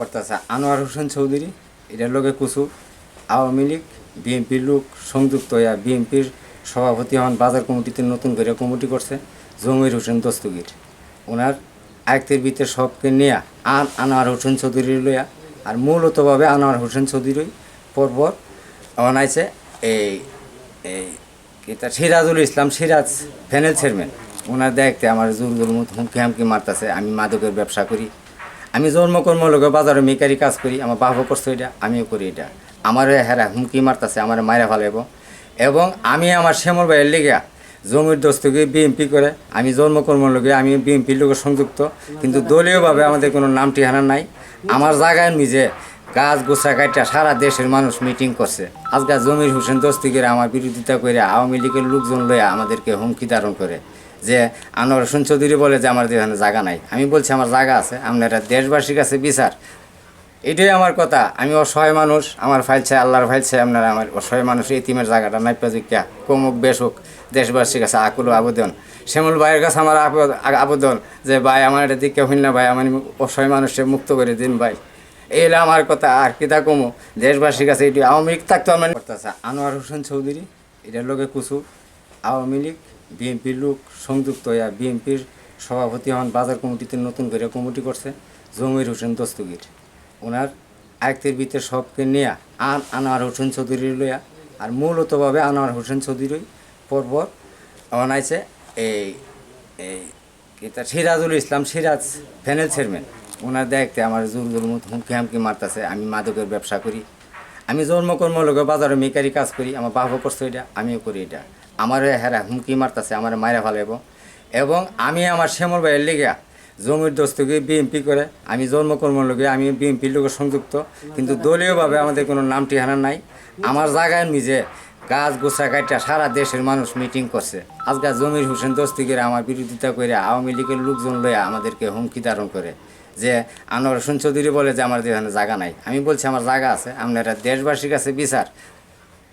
করতেছে আনোয়ার হোসেন চৌধুরী, এটার লোকে কুসু আওয়ামী লীগ, বিএনপির লোক সংযুক্ত হইয়া বিএনপির সভাপতি হন, বাজার কমিটিতে নতুন করে কমিটি করছে জমির হোসেন দস্তগীর। ওনার আয়ত্তের ভিতরে সবকে নেয়া আন আনোয়ার হোসেন চৌধুরী লইয়া আর মূলতভাবে আনোয়ার হোসেন চৌধুরী পরপর অনাইছে এই এই তার সিরাজুল ইসলাম সিরাজ ফ্যানেল চেয়ারম্যান। ওনার দেখতে আমার জোর মতো হুমকি হামকি মারতেছে, আমি মাদকের ব্যবসা করি। আমি জন্মকর্ম লোক বাজারে মেকারি কাজ করি, আমার বাবা করছে এটা, আমিও করি এটা। আমার হেরা হুমকি মারতেছে, আমার মায়েরা ভালাইব এবং আমি আমার শ্যামল ভাইয়ের লেগে জমির দস্তকে বিএমপি করে, আমি জন্মকর্ম লোকে আমি বিএমপির লোকের সংযুক্ত। কিন্তু দলীয়ভাবে আমাদের কোনো নাম ঠিকানা নাই। আমার জায়গায় নিজে গাছ গোছা কাটা সারা দেশের মানুষ মিটিং করছে। আজকে জমির হোসেন দস্তিকের আমার বিরোধিতা করে আওয়ামী লীগের লোকজন লইয়া আমাদেরকে হুমকি ধারণ করে। যে আনোয়ার হোসেন চৌধুরী বলে যে আমার এখানে জায়গা নাই। আমি বলছি, আমার জায়গা আছে, আপনারা দেশবাসীর কাছে বিচার। এটাই আমার কথা। আমি অসহায় মানুষ, আমার ফাইল চাই, আল্লাহর ফাইল চাই, আপনারা আমার অসহায় মানুষ, এতিমের জায়গাটা নাই প্রযুক্তা কমুক বেশুক দেশবাসীর কাছে আকুল আবেদন। শ্যামল ভাইয়ের কাছে আমার আবে- আবেদন যে, ভাই, আমার এটা দিকে হইল না, ভাই, আমার অসহায় মানুষকে মুক্ত করে দিন, ভাই। এই হলো আমার কথা, আর কিতা কমু? দেশবাসীর কাছে এটি আওয়ামী লীগ থাকতো, আমার করতেছে আনোয়ার হোসেন চৌধুরী, এটার লোকে কুসু আওয়ামী লীগ বিএনপির লোক সংযুক্ত হইয়া বিএনপির সভাপতি হন, বাজার কমিটিতে নতুন করে কমিটি করছে জমির হোসেন দস্তগীর। ওনার আয়ত্তের ভিতরে সবকে নিয়ে আন আনোয়ার হোসেন চৌধুরী লইয়া আর মূলতভাবে আনোয়ার হোসেন চৌধুরী পরপর অনাইছে এই এই তার সিরাজুল ইসলাম সিরাজ ফ্যানেল চেয়ারম্যান। ওনার দেখতে আমার জোর জোর মতো হুমকি হামকি মারতেছে, আমি মাদকের ব্যবসা করি। আমি জন্মকর্ম লোকে বাজারে মেকারি কাজ করি, আমার বাবা করছে এটা, আমিও করি এটা। আমার হেরা হুমকি মারতেছে, আমার মায়েরা ভালাইব এবং আমি আমার শ্যামল ভাইয়ের লেগে জমির দস্তকে বিএমপি করে, আমি জন্মকর্ম লোকে আমি বিএমপির লোকের সংযুক্ত, কিন্তু দলীয়ভাবে আমাদের কোনো নাম ঠিকানা নাই। আমার জায়গায় নিজে গাছ গোছা কাটা সারা দেশের মানুষ মিটিং করছে। আজকে জমির হোসেন দস্তিকের আমার বিরোধিতা করে আওয়ামী লীগের লোকজন লইয়া আমাদেরকে হুমকি ধারণ করে যে, আনোয়ার হোসেন চৌধুরী বলে যে আমার এখানে জায়গা নাই। আমি বলছি, আমার জায়গা আছে, আপনারা দেশবাসীর কাছে বিচার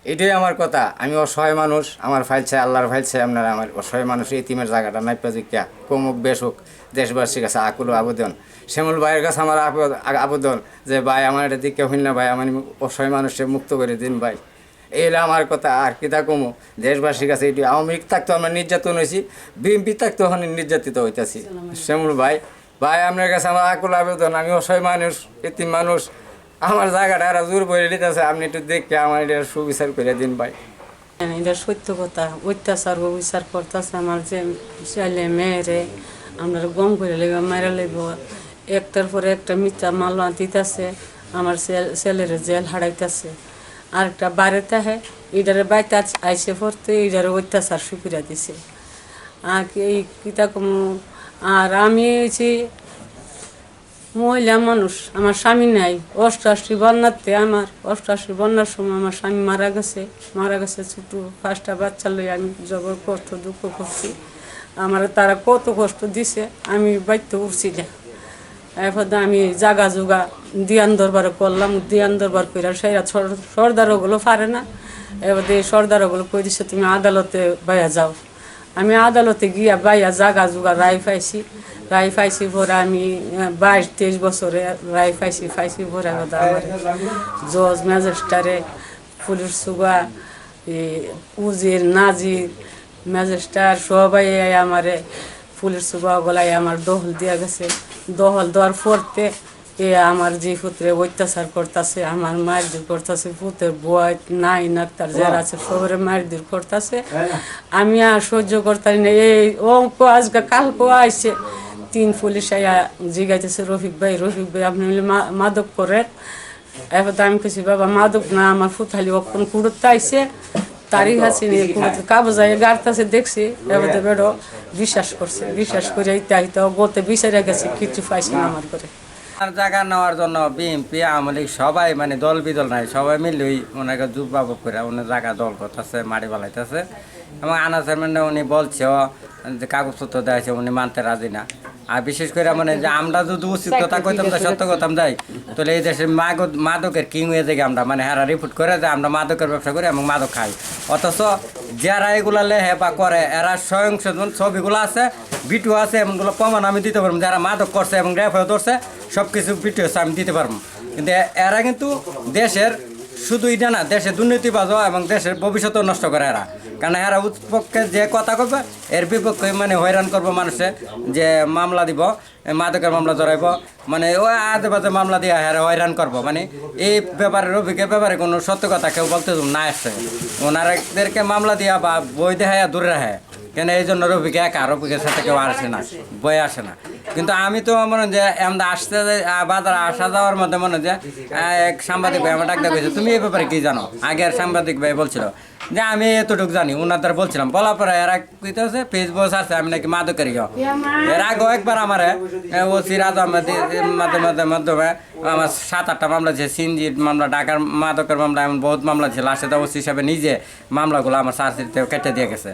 এটাই আমার কথা। আমি অসহায় মানুষ আমার ফাইল চাই আল্লাহর ফাইল চাই আপনারা আমার অসহায় মানুষ এতিমের জায়গাটা নাই প্রযুক্তা কমুক বেশুক দেশবাসীর কাছে আকুল আবেদন। শ্যামল ভাইয়ের কাছে আমার আবে- আবেদন যে ভাই আমার এটা দিকে হইল না ভাই আমার অসহায় মানুষকে মুক্ত করে দিন ভাই। এই আমার কথা আর কিতা কমু? দেশবাসীর কাছে এটি আওয়ামী লীগ থাকতো আমরা নির্যাতন হয়েছি বিএনপি থাকতো ওখানে নির্যাতিত হইতেছি। শ্যামল ভাই ভাই আপনার কাছে আমার আকুল আবেদন আমি অসহায় মানুষ এতিম মানুষ আমার জায়গাটা এরা জোর করে নিতেছে আপনি একটু দেখে আমার এটা সুবিচার করে দিন ভাই। হ্যাঁ, এটা সত্য কথা। অত্যাচার অবিচার করতেছে আমার যে ছেলে মেয়েরে আমরা গম করে লেগে মেরে লেব একটার পরে একটা মিথ্যা মাল দিতেছে আমার ছেল- ছেলের জেল হারাইতেছে। আরেকটা বাড়িতে হ্যাঁ এটারে বাইতে আইসে পড়তে এটারে অত্যাচার সুবিধা দিছে। আর এই কিতা আর আমি হয়েছি মহিলা মানুষ, আমার স্বামী নাই। অষ্টাশি বন্যাতে আমার, অষ্টাশি বন্যার সময় আমার স্বামী মারা গেছে। মারা গেছে ছোট, পাঁচটা বাচ্চা লই আমি জবর কষ্ট দুঃখ করছি। আমার তারা কত কষ্ট দিছে, আমি বাইতে উঠছি না। এরপর আমি জাগা জোগা দিয়ান দরবার করলাম, দিয়ান দরবার করে সেরা সর্দার ওগুলো পারে না। এবার দিয়ে সর্দার ওগুলো কই দিছে, তুমি আদালতে বাইয়া যাও। আমি আদালতে গিয়া বাইয়া জাগা জোগা রায় পাইছি। রায় পাইছি পরে আমি বাইশ তেইশ বছরে রায় পাইছি পাইছি পরে কথা আমার জজ ম্যাজিস্ট্রারে পুলিশ সুগা উজির নাজির ম্যাজিস্ট্রার সবাই আমারে পুলিশ সুগা গলায় আমার দহল দিয়া গেছে। দহল দেওয়ার পরতে এ আমার যে পুত্রে অত্যাচার করতেছে আমার মারধর করতেছে পুত্রের বয় নাই না তার যারা আছে সবরে মারধর করতেছে। আমি আর সহ্য করতে না। এই ও আজকে কালকে আইছে। তিন পুলিশ জিগাইতেছে, রফিক ভাই রফিক ভাই, আপনি মাদক করেন এবার আমি কেছি বাবা, মাদক না, আমার ফুতালি অক্ষণ কুড়তে আইছে, তারিখ আছে নিয়ে কুড়তে কাগজ আইয়ে গাড়তাছে দেখছি। এবার তো বেড়ো বিশ্বাস করছে, বিশ্বাস করে ইতে আইতে গোতে বিচারে গেছে কিছু পাইছে না আমার করে আর জায়গা নেওয়ার জন্য বিএনপি আওয়ামী লীগ সবাই মানে দল বিদল নাই, সবাই মিলেই ওনাকে যুগবাবু করে উনি জায়গা দল করতেছে মারি বালাইতেছে। এবং আনা চেয়ারম্যানে উনি বলছেও যে কাগজপত্র দেওয়া উনি মানতে রাজি না। আর বিশেষ করে মানে যে আমরা যদি উচিত কথা কইতাম তো সত্য কথা যাই তাহলে এই দেশে মাদক মাদকের কিং হয়ে যাই আমরা। মানে হারা রিপোর্ট করে যে আমরা মাদকের ব্যবসা করি এবং মাদক খাই। অথচ যারা এগুলা লেহে বা করে এরা স্বয়ং সেজন ছবিগুলো আছে বিটু আছে এমনগুলো প্রমাণ আমি দিতে পারব। যারা মাদক করছে এবং রেফার ধরছে সব কিছু ভিডিও আছে আমি দিতে পারব। কিন্তু এরা কিন্তু দেশের শুধু এটা না দেশে দুর্নীতিবাজ এবং দেশের ভবিষ্যৎ নষ্ট করে এরা। কারণ এরা উৎপক্ষে যে কথা করবে এর বিপক্ষে মানে হয়রান করব মানুষে যে মামলা দিব, মাদকের মামলা জড়াইব মানে ওই আজে বাজে মামলা দিয়ে এরা হয়রান করব। মানে এই ব্যাপারে রবিকের ব্যাপারে কোনো সত্য কথা কেউ বলতে না আসছে ওনারাদেরকে মামলা দিয়া বা বই দেখায় দূরে রাখে। কেন এই জন্য রবিকে একা রবিকের সাথে কেউ আসে না বই আসে না। কিন্তু আমি তো মনে যে আমরা আসতে বাজার আসা যাওয়ার মধ্যে মনে যে এক সাংবাদিক ভাই আমার ডাক্তার কইছে তুমি এই ব্যাপারে কি জানো? আগের সাংবাদিক ভাই বলছিল যে, আমি এতটুকু জানি। ওনাদের বলছিলাম, বলার পরে এরা কইতেছে ফেসবুক আছে, আমি নাকি মাদকের গিয়ে এর আগেও একবার আমার ও আহমেদের মাধ্যমে মাধ্যমে আমার সাত আটটা মামলা আছে সিনজির মামলা, ঢাকার মাদকের মামলা, এমন বহুত মামলা ছিল আসে ওসি হিসাবে নিজে মামলাগুলো আমার চার্জশিটে কেটে দিয়ে গেছে।